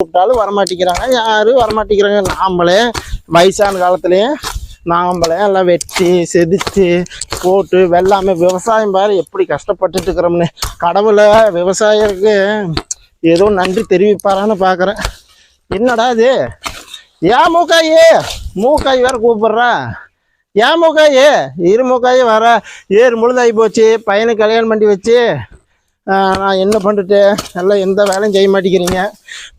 கூப்பிட்டாலும் வரமாட்டேங்கிறாங்க. யாரும் வரமாட்டேங்கிறாங்க? நாமளே வயசான காலத்துலேயும் நாமளே எல்லாம் வெட்டி செதுச்சு போட்டு வெள்ளாமை விவசாயம் பாரு எப்படி கஷ்டப்பட்டுட்டு இருக்கிறோம்னு. கடவுளை விவசாயிக்கு ஏதோ நன்றி தெரிவிப்பாரான்னு பார்க்குறேன் என்னடா இது? ஏன் மூக்காயி? மூக்காய் வேற கூப்பிட்றா. ஏன் மூக்காயி? இரு மூக்காயி வர. ஏறு முழுதாகி போச்சு. பையனுக்கு கல்யாணம் பண்ணி வச்சு. நான் என்ன பண்ணிட்டு? எல்லாம் எந்த வேலையும் செய்ய மாட்டேங்கிறீங்க.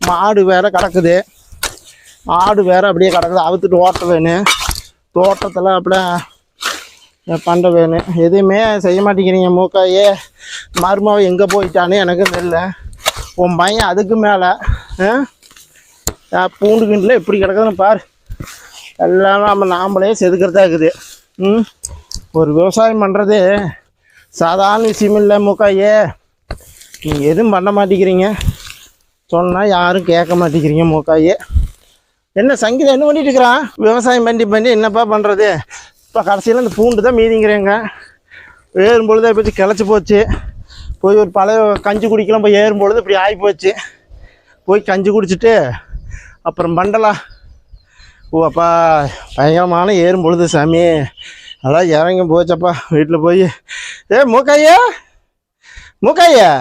மாடு வேற கிடக்குது. ஆடு வேற அப்படியே கிடக்குது. அவுத்துட்டு ஓட்ட வேணும் தோட்டத்தில் அப்படியே பண்ண வேணும் எதுவுமே செய்ய மாட்டேங்கிறீங்க மூக்காயே. மருமாவை எங்கே போயிட்டான்னு எனக்கு தெரியல. உன் பையன் அதுக்கு மேலே பூண்டு கிண்டில் எப்படி கிடக்குதுன்னு பார். எல்லாம் நம்ம நாமளே செதுக்கிறதா இருக்குது. ம்? ஒரு விவசாயம் பண்ணுறது சாதாரண விஷயம் இல்லை மூக்காயே. நீங்கள் எதுவும் பண்ண மாட்டேங்கிறீங்க. சொன்னால் யாரும் கேட்க மாட்டேங்கிறீங்க மூக்காயே. என்ன சங்கீதம் என்ன பண்ணிட்டு இருக்கிறான் விவசாயம் பண்ணி பண்ணி என்னப்பா பண்ணுறது இப்போ கடைசியில் இந்த பூண்டு தான் மீதிங்கிறேங்க. ஏறும் பொழுது போச்சு கிளச்சி போச்சு. போய் ஒரு பழைய கஞ்சி குடிக்கலாம் போய் ஏறும் பொழுது இப்படி ஆகி போச்சு. போய் கஞ்சி குடிச்சிட்டு அப்புறம் பண்டலா ஓ அப்பா பயங்கரமான ஏறும் பொழுது சாமி. அதான் இறங்கி போச்சப்பா வீட்டில் போய். ஏ மூக்காயா. மூக்காயா.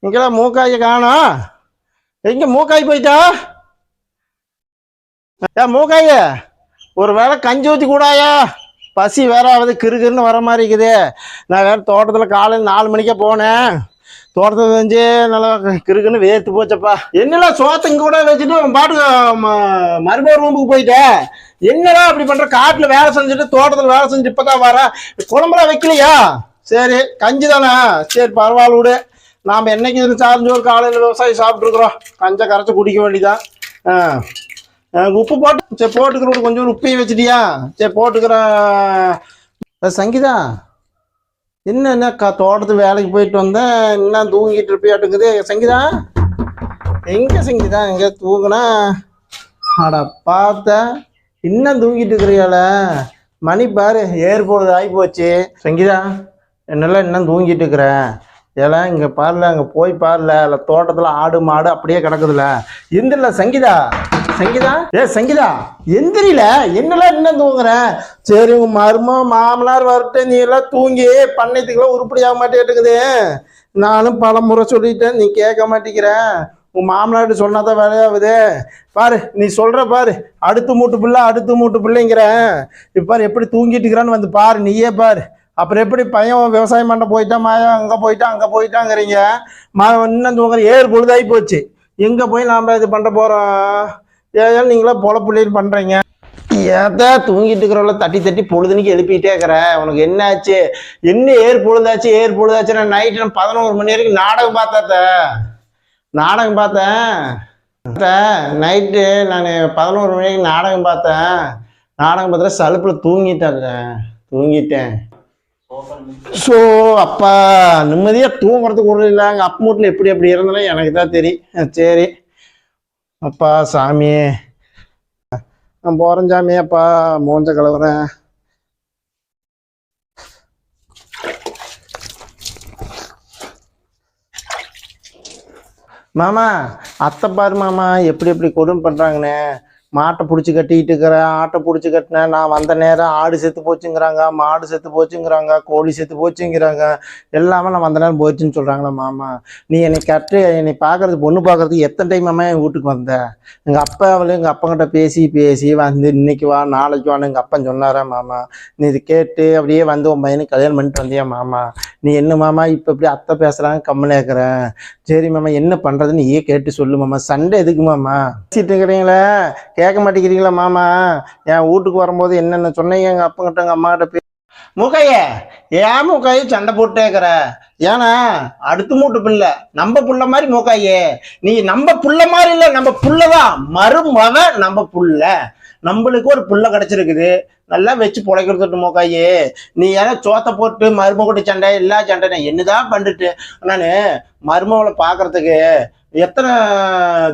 இங்கெல்லாம் மூக்காயை காணா. எங்கே மூக்காய் போயிட்டா? ஏ மூக்காய ஒரு வேளை கஞ்சி ஊற்றி கூடாயா? பசி வேற ஆகுது கிறுகிறுன்னு வர மாதிரி இருக்குது. நான் வேற தோட்டத்தில் காலையில் நாலு மணிக்கே போனேன். தோட்டத்தில் செஞ்சு நல்லா கிறுக்குன்னு வேர்த்து போச்சப்பா. என்னடா சோத்தங்க கூட வச்சுட்டு பாட்டு பாட்டுக்கு ம- மருமக ரூமுக்கு போயிட்டேன் என்னடா அப்படி பண்ணுற காட்டில் வேலை செஞ்சுட்டு தோட்டத்தில் வேலை செஞ்சு இப்பதான் வர. குழம்புலாம் வைக்கலையா? சரி கஞ்சி தானே? சரி பரவாயில்ல விடு. நாம் என்னைக்கு இதில் சார்ந்து ஒரு காலையில் விவசாயம் சாப்பிட்ருக்குறோம் கஞ்சை கரைச்சி குடிக்க வேண்டிதான் ஆ. உப்பு போட்டு சரி போட்டுக்கிறோம் கொஞ்சம் உப்பையும் வச்சுட்டியா? சரி போட்டுக்கிறேன் சங்கீதா என்ன என்ன கா தோட்டத்துக்கு வேலைக்கு போயிட்டு வந்தேன் என்ன தூங்கிட்டு இருப்பியாட்டுக்குது? சங்கீதா எங்கே சங்கீதா? எங்கே தூங்குனா? அட பார்த்தேன் இன்னும் தூங்கிட்டு இருக்கிறியால? மணி பாரு ஏர்போர்ட் ஆகி போச்சு. சங்கீதா என்னெல்லாம் இன்னும் தூங்கிட்டு இருக்கிறேன் ஏலா இங்கே பாருல அங்கே போய் பாருல இல்லை தோட்டத்தில் ஆடு மாடு அப்படியே கிடக்குதுல. எந்திரில சங்கீதா. சங்கீதா? ஏ சங்கீதா எந்திரில. என்னெல்லாம் என்ன தூங்குற? சரி உங்க மருமம் மாமனார் வரட்டு நீ எல்லாம் தூங்கி பண்ணையத்துக்குலாம் உருப்படியாக மாட்டேட்டுக்குது நானும் பல முறை சொல்லிட்டேன் நீ கேட்க மாட்டேங்கிற உன் மாமனார்ட்டு சொன்னாதான் வேலையாகுது. பாரு நீ சொல்கிற பாரு. அடுத்து மூட்டு பிள்ளை அடுத்து மூட்டு பிள்ளைங்கிற. இப்போ பாரு எப்படி தூங்கிட்டு இருக்கிறான்னு வந்து பாரு நீயே பாரு. அப்புறம் எப்படி பையன் விவசாயம் பண்ண போயிட்டான் மாயம் அங்கே போயிட்டான் அங்கே போயிட்டாங்கிறீங்க? மா இன்னும் தூங்குற ஏறு பொழுதாகி போச்சு. எங்கே போய் நாம் இது பண்ண போகிறோம் ஏன் பொழ பொழப்புள்ளின்னு பண்ணுறீங்க ஏதா தூங்கிட்டு இருக்கிறவள தட்டி தட்டி பொழுதுனிக்கு எழுப்பிட்டே இருக்கிறேன் உனக்கு என்ன ஆச்சு என்ன ஏர் பொழுதாச்சு? ஏர் பொழுதாச்சு நான் நைட்டு நான் பதினோரு மணி வரைக்கும் நாடகம் பார்த்தாத்த நாடகம் பார்த்தேன். நைட்டு நான் பதினோரு மணி வரைக்கும் நாடகம் பார்த்தேன். நாடகம் பார்த்தா சலுப்பில் தூங்கிட்டேன் தூங்கிட்டேன். ஸோ அப்பா நிம்மதியாக தூங்குறதுக்கு ஒரு இல்லை. அங்கே அப்பா எப்படி எப்படி இருந்தாலும் எனக்கு தான் தெரியும் சரி. அப்பா சாமி. நான் போகிறேன் சாமி. அப்பா மூஞ்ச கலவுறேன் மாமா அத்தை பாரு மாமா எப்படி எப்படி கொடுமை பண்ணுறாங்கண்ணே மாட்டை பிடிச்சி கட்டிக்கிட்டு இருக்கிறேன் ஆட்டை பிடிச்சி கட்டினேன். நான் வந்த நேரம் ஆடு செத்து போச்சுங்கிறாங்க மாடு செத்து போச்சுங்கிறாங்க கோழி செத்து போச்சுங்கிறாங்க. எல்லாமே நான் வந்த நேரம் போச்சுன்னு சொல்கிறாங்களே மாமா. நீ என்னை கட்டு என்னை பார்க்கறது பொண்ணு பார்க்கறதுக்கு எத்தனை டைம் மாமா என் வீட்டுக்கு வந்தேன் எங்கள் அப்பா அவளும் எங்கள் அப்பங்கிட்ட பேசி பேசி வந்து இன்னைக்கு வா நாளைக்கு வான்னு எங்கள் அப்பன் சொன்னாரா மாமா. நீ இது கேட்டு அப்படியே வந்து உன் பையனுக்கு கல்யாணம் பண்ணிட்டு வந்தியா மாமா. நீ என்ன மாமா இப்போ இப்படி அத்தை பேசுகிறாங்க கம்மல இருக்கிறேன் சரி மாமா என்ன பண்ணுறதுன்னு நீயே கேட்டு சொல்லு மாமா. சண்டை எதுக்கு மாமா? பேசிட்டு இருக்கிறீங்களே கேட்க மாட்டேங்கிறீங்களா மாமா? என் வீட்டுக்கு வரும்போது என்னென்ன சொன்னீங்க? எங்கள் அப்பங்கிட்ட எங்கள் அம்மாகிட்ட பே முகைய ஏன் மூக்காயே சண்டை போட்டேக்கிற ஏன்னா அடுத்த மூட்டு பிள்ளை. நம்ம புள்ள மாதிரி மூக்காயே நீ நம்ம புள்ள மாதிரி இல்லை நம்ம புள்ளதான். மருமவ நம்ம புள்ள. நம்மளுக்கு ஒரு புள்ள கிடைச்சிருக்குது. நல்லா வச்சு புழைக்கிறது மோக்காயே நீ ஏன்னா சோத்தை போட்டு மருமகிட்ட சண்டை எல்லா சண்டை நான் என்னதான் பண்ணிட்டு நான் மருமகளை பார்க்கறதுக்கு எத்தனை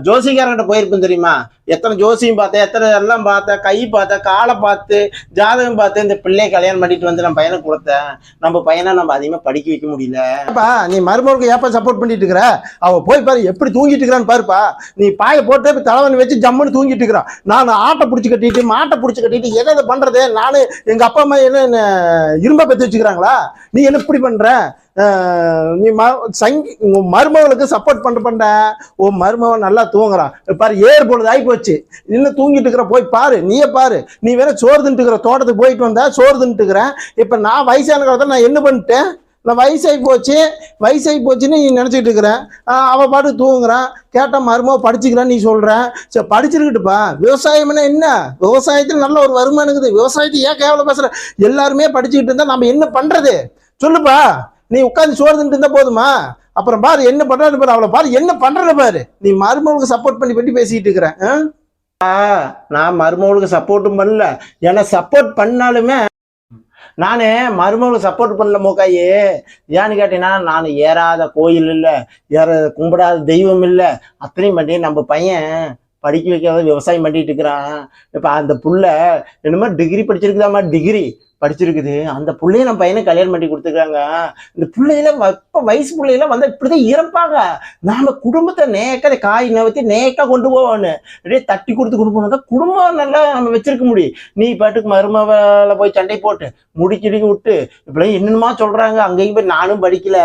ஜோசிகாரங்கிட்ட போயிருப்பேன் தெரியுமா? எத்தனை ஜோசியம் பார்த்தேன் எத்தனை எல்லாம் பார்த்தேன் கை பார்த்தேன் காலை பார்த்து ஜாதகம் பார்த்து இந்த பிள்ளையை கல்யாணம் பண்ணிட்டு வந்து நம்ம பையனை கொடுத்தேன். நம்ம பையனை நம்ம அதிகமாக படிக்க வைக்க முடியல. நீ மருமகளுக்கு ஏப்பா சப்போர்ட் பண்ணிட்டு இருக்கிற? அவ போய் பாரு எப்படி தூங்கிட்டு இருக்கிறான்னு பாருப்பா. நீ பாயை போட்டு இப்போ தலைவன் வச்சு ஜம்முன்னு தூங்கிட்டு இருக்கிறான். நான் ஆட்டை பிடிச்சி கட்டிட்டு மாட்டை பிடிச்சி கட்டிட்டு எதை இதை பண்ணுறது நானு எங்க அப்பா அம்மா என்ன என்ன இரும்ப பற்றி வச்சுக்கிறாங்களா? நீ என்ன இப்படி பண்ற? நீ ம சங்கி உன் மருமகளுக்கு சப்போர்ட் பண்ண பண்ண உன் மருமகன் நல்லா தூங்குறான். பாரு ஏறு பொழுது ஆகி போச்சு. இன்னும் தூங்கிட்டு இருக்கிற போய் பாரு நீயே பாரு. நீ வேற சோறு தின்ட்டுக்கிற தோட்டத்துக்கு போயிட்டு வந்தா சோறு தின்ட்டுக்கிறேன் இப்போ நான் வயசான காலத்தில் நான் என்ன பண்ணிட்டேன்? நான் வயசாகி போச்சு. வயசாகி போச்சுன்னு நீ நினச்சிக்கிட்டு இருக்கிறேன் ஆஹ் பாட்டு தூங்குறான். கேட்டால் மருமோ படிச்சுக்கிறான் நீ சொல்கிறேன் சரி படிச்சிருக்கட்டுப்பா. விவசாயம்னா என்ன? விவசாயத்தில் நல்ல ஒரு வருமானம் இருக்குது. விவசாயத்தை ஏன் கேவலம் பேசுகிற எல்லாருமே படிச்சுக்கிட்டு இருந்தால் நம்ம என்ன பண்ணுறது சொல்லுப்பா. நீ உட்காந்து சோறு தின்ட்டு இருந்தால் போதுமா? அப்புறம் பாரு என்ன பண்றாரு பாரு அவளை பாரு என்ன பண்றத பாரு. நீ மருமகளுக்கு சப்போர்ட் பண்ணி பண்ணி பேசிட்டு இருக்கிற நான் மருமகளுக்கு சப்போர்ட்டும் பண்ணல. ஏன்னா சப்போர்ட் பண்ணாலுமே நானே மருமகளுக்கு சப்போர்ட் பண்ணல மூக்காயி. ஏன்னு கேட்டீங்கன்னா நான் ஏறாத கோயில் இல்லை ஏற கும்பிடாத தெய்வம் இல்லை. அத்தனையும் பண்ணி நம்ம பையன் படிக்க வைக்காத விவசாயம் பண்ணிட்டு இருக்கிறான். இப்போ அந்த புள்ள என்னமோ டிகிரி படிச்சிருக்குதாம்மா டிகிரி படிச்சிருக்குது. அந்த புள்ளைய நம்ம பையனை கல்யாணம் பண்ணி கொடுத்துருக்காங்க இந்த பிள்ளையில இப்போ வயசு பிள்ளையில வந்தால் இப்படிதான் இறப்பாங்க. நாம குடும்பத்தை நேக்க காய் நவத்தி நேக்கா கொண்டு போவோன்னு. அப்படியே தட்டி கொடுத்து கொண்டு தான் குடும்பம் நல்லா நம்ம வச்சிருக்க முடியும். நீ பாட்டுக்கு மருமவளை போய் சண்டை போட்டு முடிக்கிடி விட்டு இப்படிலாம் என்னென்னமா சொல்றாங்க. அங்கேயும் போய் நானும் படிக்கல.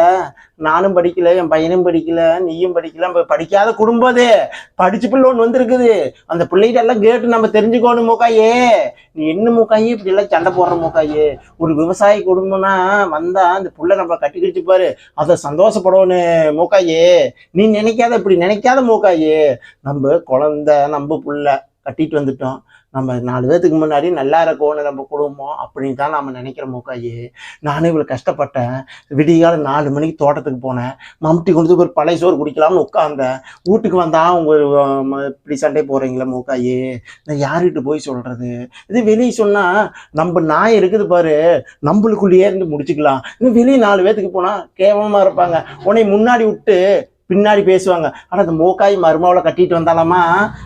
நானும் படிக்கல என் பையனும் படிக்கல நீயும் படிக்கல நம்ம படிக்காத குடும்பம் அது. படிச்ச பிள்ளை ஒன்று வந்திருக்குது. அந்த பிள்ளைகிட்ட எல்லாம் கேட்டு நம்ம தெரிஞ்சுக்கணும் மூக்காயே. நீ என்ன மூக்காயே? இப்படி எல்லாம் சண்டை போடுற மூக்காயே. ஒரு விவசாய குடும்பம்னா வந்தா அந்த புள்ள நம்ம கட்டி பாரு. அதை சந்தோஷப்படணும் மூக்காயே. நீ நினைக்காத இப்படி நினைக்காத மூக்காயே. நம்ம குழந்த நம்ம புள்ள கட்டிட்டு வந்துட்டோம். நம்ம நாலு பேத்துக்கு முன்னாடி நல்லா இருக்கோம்னு நம்ம குடும்பம் அப்படின்னு தான் நம்ம நினைக்கிற மூக்காயி நானும் இவ்வளோ கஷ்டப்பட்டேன். விடிகால நாலு மணிக்கு தோட்டத்துக்கு போனேன். மம்டி கொண்டு போய் ஒரு பழைய சோறு குடிக்கலாம்னு உட்காந்தேன் வீட்டுக்கு வந்தால் அவங்க இப்படி சண்டை போகிறீங்களே மூக்காயி நான் யார்கிட்ட போய் சொல்கிறது இது வெளியே சொன்னால் நம்ம நாய் இருக்குது பாரு நம்மளுக்குள்ளேயே இருந்து முடிச்சுக்கலாம். இன்னும் வெளியே நாலு பேத்துக்கு போனால் கேவலமாக இருப்பாங்க. உன்னை முன்னாடி விட்டு பின்னாடி பேசுவாங்க. ஆனால் அந்த மூக்காய் மருமாவில் கட்டிட்டு வந்தாலாமா?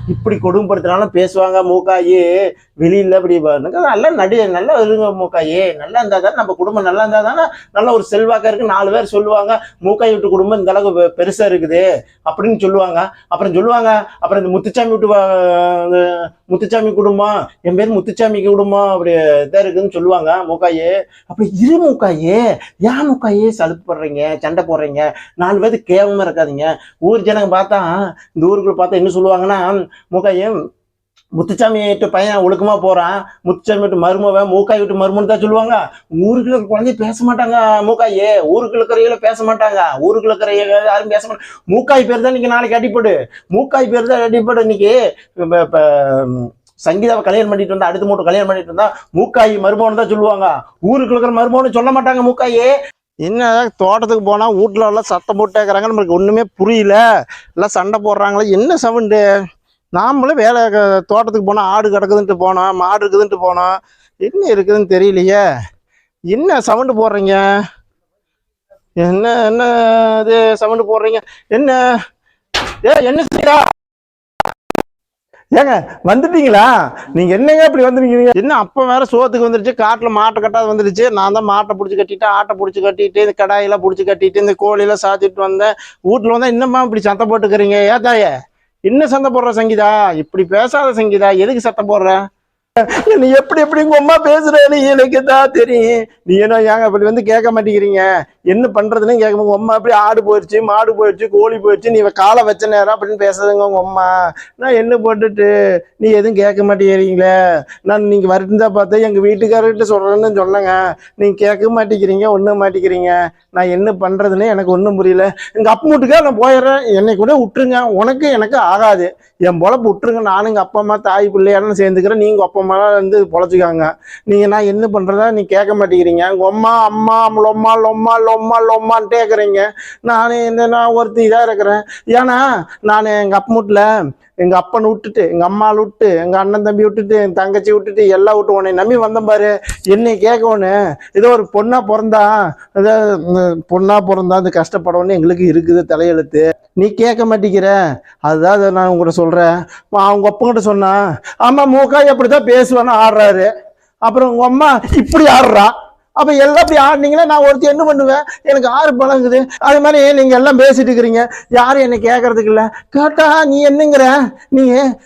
இப்படி கொடுமைப்படுத்தினாலும் பேசுவாங்க மூக்காயி. வெளியில் இப்படி பாருங்க நல்லா நடி நல்லா இருங்க மூக்காயி. நல்லா இருந்தால் தானே நம்ம குடும்பம் நல்லா இருந்தால் தானே நல்ல ஒரு செல்வாக்காக இருக்கு. நாலு பேர் சொல்லுவாங்க மூக்காய் விட்டு குடும்பம் இந்த அளவுக்கு பெருசாக இருக்குது. அப்படின்னு சொல்லுவாங்க. அப்புறம் சொல்லுவாங்க அப்புறம் இந்த முத்துச்சாமி விட்டு வா- முத்துச்சாமி குடும்பம் என் பேர் முத்துச்சாமி குடும்பம் அப்படி இதா இருக்குன்னு சொல்லுவாங்க மூக்காயி. அப்படி இரு மூக்காயே ஏன் முக்காயே சலுப்பு படுறீங்க சண்டை போடுறீங்க நாலு பேருக்கு கேவலமாக இருக்காதீங்க. ஊர் ஜனங்க பார்த்தா இந்த ஊருக்குள்ள பார்த்தா என்ன சொல்லுவாங்கன்னா மூக்காயி முத்துச்சாமி விட்டு பையன் ஒழுக்கமா போறான். முத்துச்சாமி விட்டு மருமவன் மூக்காய் விட்டு மருமன் தான் சொல்லுவாங்க. ஊருக்குள்ள இருக்கிற குழந்தைய பேச மாட்டாங்க மூக்காயே. ஊருக்குள்ள இருக்கிறவங்கள பேச மாட்டாங்க. ஊருக்குள்ள இருக்கிற யாரும் பேச மாட்டாங்க. மூக்காய் பேர் தான் இன்னைக்கு நாளைக்கு அடிப்படு மூக்காய் பேர் தான் அடிப்படு இன்னைக்கு. இப்போ சங்கீதாவை கல்யாணம் பண்ணிட்டு வந்தா அடுத்த மூட்டை கல்யாணம் பண்ணிட்டு இருந்தா மூக்காய் மருமகன் தான் சொல்லுவாங்க. ஊருக்குள்ள இருக்கிற மருமகன் சொல்ல மாட்டாங்க மூக்காயே. என்ன தோட்டத்துக்கு போனா வீட்டுல எல்லாம் சத்தம் போட்டு கேட்கறாங்க நம்மளுக்கு ஒண்ணுமே புரியல. எல்லாம் சண்டை போடுறாங்களே. என்ன சவுண்டு? நாமளும் வேலை தோட்டத்துக்கு போனால் ஆடு கிடக்குதுன்ட்டு போனோம் மாடு இருக்குதுன்ட்டு போனோம். என்ன இருக்குதுன்னு தெரியலையே. என்ன சவுண்டு போடுறீங்க? என்ன என்ன இது சவுண்டு போடுறீங்க? என்ன? ஏ என்ன செய்யறா ஏங்க வந்துட்டீங்களா? நீங்க என்னங்க இப்படி வந்துருக்கீங்க? என்ன அப்ப வேற சோத்துக்கு வந்துருச்சு காட்டுல மாட்டை கட்டாது வந்துருச்சு. நான் தான் மாட்டை பிடிச்சி கட்டிட்டு ஆட்டை பிடிச்சி கட்டிட்டு இந்த கடாயெல்லாம் பிடிச்சி கட்டிட்டு இந்த கோழியெல்லாம் சாத்திட்டு வந்தேன். வீட்டுல வந்தா இன்னமா இப்படி சத்தம் போட்டுக்கிறீங்க? ஏத்தாய என்ன சண்டை போடுற சங்கீதா? இப்படி பேசாத சங்கீதா எதுக்கு சத்தம் போடுற? நீ எப்படி எப்படி உங்க அம்மா பேசுறேன்னு எனக்கு தான் தெரியும். நீ என்ன ஏங்க இப்படி வந்து கேட்க மாட்டேங்கிறீங்க? என்ன பண்றதுன்னு கேட்கும் உங்க அம்மா அப்படி ஆடு போயிடுச்சு மாடு போயிடுச்சு கோழி போயிடுச்சு நீ காலை வச்ச நேரம் அப்படின்னு பேசுறதுங்க உங்க அம்மா. நான் என்ன போட்டுட்டு நீ எதுவும் கேட்க மாட்டேங்கிறீங்களே? நான் நீங்க வருந்தா பார்த்து எங்க வீட்டுக்காரர்கிட்ட சொல்றேன்னு சொன்னேங்க. நீங்க கேட்க மாட்டேங்கிறீங்க ஒண்ணும் மாட்டேங்கிறீங்க. நான் என்ன பண்றதுன்னு எனக்கு ஒன்றும் புரியல. எங்க அப்பா வீட்டுக்கா நான் போயிடுறேன். என்னை கூட விட்டுருங்க. உனக்கு எனக்கு ஆகாது. என் பொழப்பு விட்டுருங்க. நானும் எங்கள் அப்பா அம்மா தாய் பிள்ளையான சேர்ந்துக்கிறேன். நீங்க அப்பா அம்மா வந்து பொழைச்சிக்காங்க. நீங்க நான் என்ன பண்றதா நீ கேட்க மாட்டேங்கிறீங்க. உங்க அம்மா அம்மா லொம்மா லொம்மா லொ லொம்மா லொம்மான்ட்டே இருக்கிறீங்க. நான் என்ன நான் ஒருத்தி இதாக இருக்கிறேன். ஏன்னா நான் எங்கள் அப்பா வீட்டில் எங்கள் அப்பனை விட்டுட்டு எங்கள் அம்மாவை விட்டு எங்கள் அண்ணன் தம்பி விட்டுட்டு என் தங்கச்சி விட்டுட்டு எல்லாம் விட்டு உன்னை நம்பி வந்தேன் பாரு. என்னை கேட்கணும் ஏதோ ஒரு பொண்ணா பிறந்தா ஏதோ பொண்ணாக பொண்ணா பிறந்தா அது கஷ்டப்படணும்னு எங்களுக்கு இருக்குது தலையெழுத்து. நீ கேட்க மாட்டேங்கிற. அதுதான் அதை நான் உங்கள்கிட்ட சொல்கிறேன் அவங்க அப்பங்கிட்ட சொன்னா ஆமாம் எப்படி தான் பேசுவேன்னு ஆடுறாரு. அப்புறம் உங்கள் அம்மா இப்படி ஆடுறா. அப்போ எல்லாம் அப்படி ஆடினீங்கன்னா நான் ஒருத்தர் என்ன பண்ணுவேன்? எனக்கு ஆறு பழங்குது. அது மாதிரி நீங்கள் எல்லாம் பேசிட்டு இருக்கிறீங்க. யாரும் என்னை கேட்கறதுக்கு இல்லை. கேட்டா நீ என்னங்கிற? நீ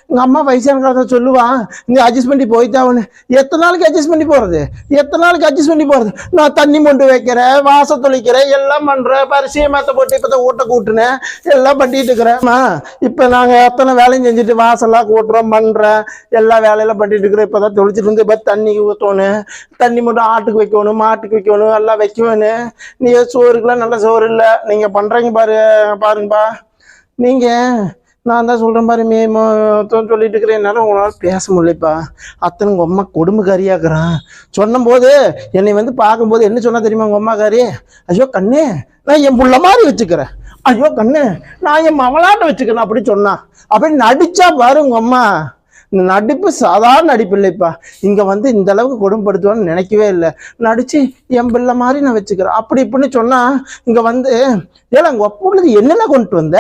உங்க அம்மா வயசான காலத்தை சொல்லுவா. நீ அட்ஜஸ்ட் பண்ணி போய்த்தாவனு எத்தனை நாளைக்கு அட்ஜஸ்ட் பண்ணி போறது? எத்தனை நாளைக்கு அட்ஜஸ்ட் பண்ணி போகிறது நான் தண்ணி மொண்டு வைக்கிறேன் வாச தொளிக்கிறேன் எல்லாம் பண்றேன். பரிசையை மேத்த போட்டு இப்பதான் ஓட்ட கூட்டுனேன். எல்லாம் பண்ணிட்டு இருக்கிறேன்மா இப்போ நாங்கள் எத்தனை வேலையும் செஞ்சுட்டு வாசல்லாம் கூட்டுறோம் பண்றேன். எல்லா வேலையெல்லாம் பண்ணிட்டு இருக்கிறேன். இப்பதான் தொளிச்சிட்டு இருந்து இப்போ தண்ணி ஊற்றணும் தண்ணி மட்டும் ஆட்டுக்கு வைக்கணும். மாட்டுக்கு வைக்கணும் எல்லாம் வைக்கணும் நீ சோறுக்கெல்லாம் நல்ல சோறு இல்லை. நீங்கள் பண்ணுறீங்க பாரு பாருங்கப்பா. நீங்கள் நான் தான் சொல்கிறேன் பாரு மே சொல்லிட்டு இருக்கிறேன். என்னால் உங்களால் பேச முடியலப்பா. அத்தனை உங்கள் அம்மா கொடுமைக்காரியாக்குறான் சொன்னபோது என்னை வந்து பார்க்கும்போது என்ன சொன்னா தெரியுமா உங்கள் அம்மாக்காரி? ஐயோ கண்ணு நான் என் புள்ள மாதிரி வச்சுக்கிறேன். ஐயோ கண்ணு நான் என் மவளாட்ட வச்சுக்கிறேன் அப்படி சொன்னான் அப்படி நடிச்சா பாரு உங்கள் அம்மா. இந்த நடிப்பு சாதாரண நடிப்பு இல்லைப்பா. இங்கே வந்து இந்த அளவுக்கு கொடுமைப்படுத்துவான்னு நினைக்கவே இல்லை. நடிச்சு என் பிள்ளை மாதிரி நான் வச்சுக்கிறேன். அப்படி இப்படின்னு சொன்னா இங்கே வந்து ஏன்னா உங்கள் உள்ளது என்னென்ன கொண்டு வந்த?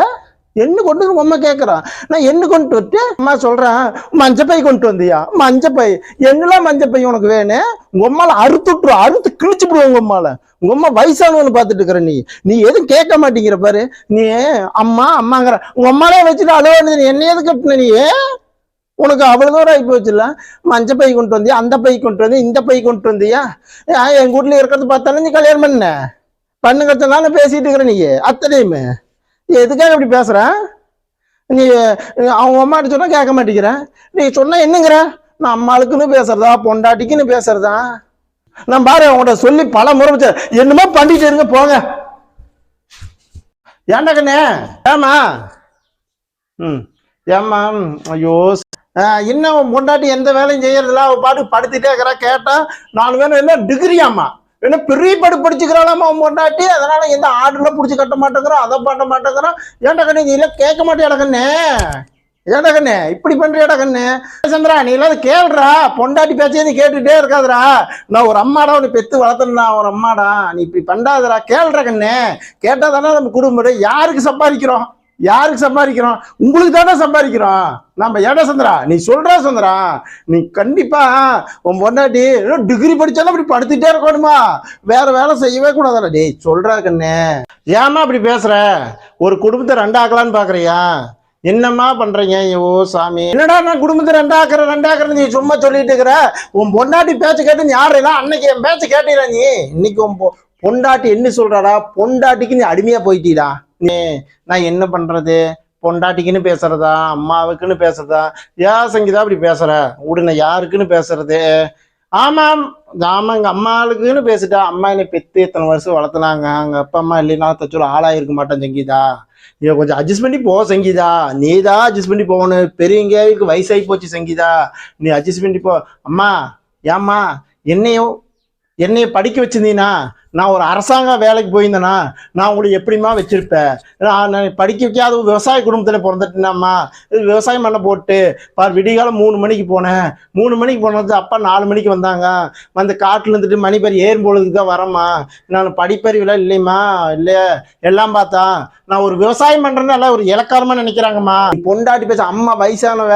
என்ன கொண்டு வந்து உங்க அம்மா கேட்குறான் நான் என்ன கொண்டு வந்துட்டு அம்மா சொல்கிறேன் மஞ்சப்பை கொண்டு வந்தியா? மஞ்சப்பை. என்னெல்லாம் மஞ்சப்பை உனக்கு வேணும்? உங்க அம்மால அறுத்துட்ரு அறுத்து கிழிச்சு விடுவோம் உங்க அம்மால. உங்க அம்மா வயசானவனு பார்த்துட்டு இருக்கிற நீ. நீ எதுவும் கேட்க மாட்டேங்கிற பாரு. நீ அம்மா அம்மாங்கிற. உங்க அம்மாலே வச்சுட்டு அழுவானது நீ. என்ன எது கட்டின நீ? உனக்கு அவ்வளோ தூரம் ஆகி போச்சுல மஞ்ச பை கொண்டு வந்தியா? அந்த பை கொண்டு வந்து இந்த பை கொண்டு வந்தியா? ஏன் எங்க வீட்ல இருக்கிறது பார்த்தாலும் நீ கல்யாணம் பண்ண. பண்ணு கத்தனால பேசிட்டு இருக்கிற நீ அத்தனையுமே. நீ எதுக்காக இப்படி பேசுகிற நீ அவங்க அம்மாட்ட சொன்னால் கேட்க மாட்டேங்கிற. நீ சொன்னால் என்னங்கிற? நான் அம்மாளுக்குன்னு பேசுறதா? பொண்டாட்டிக்குன்னு பேசுறதா? நான் பாரு அவங்கள்ட்ட சொல்லி பல முறை என்னமோ பண்ணிட்டு இருங்க போங்க. ஏண்டா கண்ணே? ஏமா ம். ஏம்மா? ஐயோ இன்னும் உன் பொண்டாட்டி எந்த வேலையும் செய்யறதில்ல. அவள் பாட்டு படுத்துட்டே இருக்கிறா. கேட்டா நாலு வேணும் என்ன டிகிரியாம்மா? என்ன பெரிய படி படிச்சுக்கிறாளாமா உன் பொண்டாட்டி? அதனால எந்த ஆர்டர்ல பிடிச்சி கட்ட மாட்டேங்கிறோம் அதை பண்ண மாட்டேங்கிறோம் ஏன்டா கண்ணு நீ எல்லாம் கேட்க மாட்டேன் கண்ணே? ஏடா கண்ணே இப்படி பண்றியாடா கண்ணே? சந்திரா நீ எல்லாம் கேளுடா. பொண்டாட்டி பேச்சே நீ கேட்டுட்டே இருக்காதுடா. நான் ஒரு அம்மாடா உன்னை பெத்து வளர்த்தனா ஒரு அம்மாடா. நீ இப்படி பண்ணாதடா. கேளுடா கண்ணே. கேட்டா தானே நம்ம குடும்பம் யாருக்கு சம்பாதிக்கிறோம்? யாருக்கு சம்பாதிக்கிறோம்? உங்களுக்கு தானே சம்பாதிக்கிறோம். நம்ம ஏடா சந்திரா? நீ சொல்றா சந்திரா. நீ கண்டிப்பா உன் பொண்டாட்டி டிகிரி படிச்சாலும் அப்படி படுத்துட்டே இருக்கணுமா? வேற வேலை செய்யவே கூடாதுடா. டேய் சொல்றா கண்ணே. ஏமா அப்படி பேசுற? ஒரு குடும்பத்தை ரெண்டாக்கலான்னு பாக்குறியா? என்னம்மா பண்றீங்க? ஐயோ சாமி. என்னடா நான் குடும்பத்தை ரெண்டாக்குற ரெண்டாக்குற நீ சும்மா சொல்லிட்டு இருக்கிற? உன் பொண்டாட்டி பேச்ச கேட்டு நீ யாருடா அன்னைக்கு என் பேச்ச கேட்டீரா நீ? இன்னைக்கு உன் பொண்டாட்டி என்ன சொல்றாடா? பொண்டாட்டிக்கு நீ அடிமையா போயிட்டீடா. நீ நான் என்ன பண்றது? பொண்டாட்டிக்குன்னு பேசுறதா? அம்மாவுக்குன்னு பேசுறதா? ஏன் சங்கீதா அப்படி பேசுற. உடனே யாருக்குன்னு பேசுறது? ஆமாம் ஆமா எங்க அம்மாளுக்குன்னு பேசிட்டா அம்மா என்னை பெத்து இத்தனை வருஷம் வளர்த்துனாங்க? அங்க அப்பா அம்மா இல்லைன்னா தச்சோட ஆளாயிருக்க மாட்டேன் சங்கீதா. நீ கொஞ்சம் அட்ஜஸ்ட் பண்ணி போ சங்கீதா. நீ தான் அட்ஜஸ்ட் பண்ணி போகணும். பெரியவங்களுக்கு வயசாகி போச்சு சங்கீதா. நீ அட்ஜஸ்ட் பண்ணி போ. அம்மா ஏம்மா என்னையும் என்னைய படிக்க வச்சிருந்தீனா? நான் ஒரு அரசாங்க வேலைக்கு போயிருந்தேன்னா நான் உங்களை எப்படிம்மா வச்சிருப்பேன் நான் படிக்க வைக்காத ஒரு விவசாய குடும்பத்தில் பிறந்துட்டேனாம்மா. இது விவசாயம் பண்ண போட்டு பார் விடிகாலம் மூணு மணிக்கு போனேன். மூணு மணிக்கு போனது அப்பா நாலு மணிக்கு வந்தாங்க. வந்து காட்டில் இருந்துட்டு மணிப்பறி ஏறும் பொழுதுக்கு தான் வரேம்மா. நான் படிப்பறிவுலாம் இல்லைம்மா இல்லை எல்லாம் பார்த்தா நான் ஒரு விவசாயம் பண்றேன்னு ஒரு இலக்காரமாக நினைக்கிறாங்கம்மா. பொண்டாட்டி பேச அம்மா வயசானவ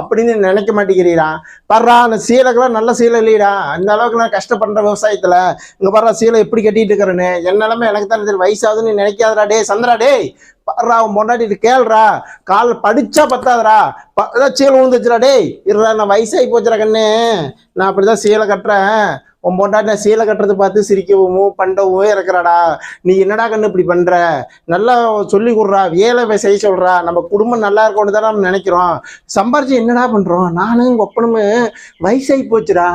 அப்படின்னு நினைக்க மாட்டேங்கிறீரா? பர்றா அந்த சீலைக்கெல்லாம் நல்ல சீலை இல்லைடா. அந்த அளவுக்கு நான் கஷ்டப்படுற விவசாயத்தில். இங்கே பர்றா சீலை எப்படி கட்டிட்டு இருக்கிறேன்னு என் நிலைமை எனக்கு தான் தெரியும். வயசாகுதுன்னு நினைக்காதடா. டே சந்திரா டே பாடுறா உன் பொண்டாட்டிட்டு கேள்றா கால் படிச்சா பத்தாதரா ப- சீலை விழுந்துச்சுடா டேய். இருடா நான் வயசாகி போச்சுடா கண்ணு. நான் அப்படிதான் சீலை கட்டுறேன். உன் பொண்டாட்ட சீலை கட்டுறது பார்த்து சிரிக்கவும் பண்டவும் இருக்கிறாடா நீ என்னடா கண்ணு இப்படி பண்ணுற நல்லா சொல்லி கொடுறா வேலை செய்ய சொல்கிறா நம்ம குடும்பம் நல்லா இருக்கணும் தான் நம்ம நினைக்கிறோம். சம்பாரிச்சு என்னடா பண்ணுறோம் நானும் எங்க ஒப்பனுமே வயசாகி போச்சுடா.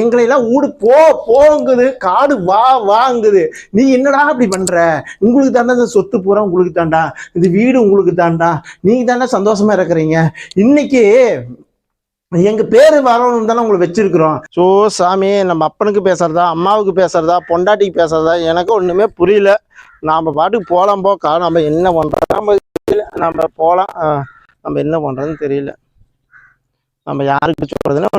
எங்களை எல்லாம் ஊடு போ போங்குது. காடு வா வாங்குது. நீ என்னடா இப்படி பண்ணுற உங்களுக்கு தாண்டா இந்த சொத்து பூரா உங்களுக்கு தாண்டா. இது வீடு உங்களுக்கு தாண்டா. நீங்கள் தாண்டா சந்தோஷமா இருக்கிறீங்க. இன்னைக்கு எங்கள் பேர் வரணும்னு தானே உங்களை வச்சிருக்கிறோம். ஸோ சாமி நம்ம அப்பனுக்கு பேசுகிறதா அம்மாவுக்கு பேசுறதா பொண்டாட்டிக்கு பேசுகிறதா எனக்கு ஒன்றுமே புரியல. நாம் பாட்டுக்கு போகலாம் போக்கா நம்ம என்ன பண்ணுறோம் நம்ம தெரியல. நம்ம போகலாம் நம்ம என்ன பண்ணுறதுன்னு தெரியல. நம்ம யாருக்கு சொல்கிறதுன்னு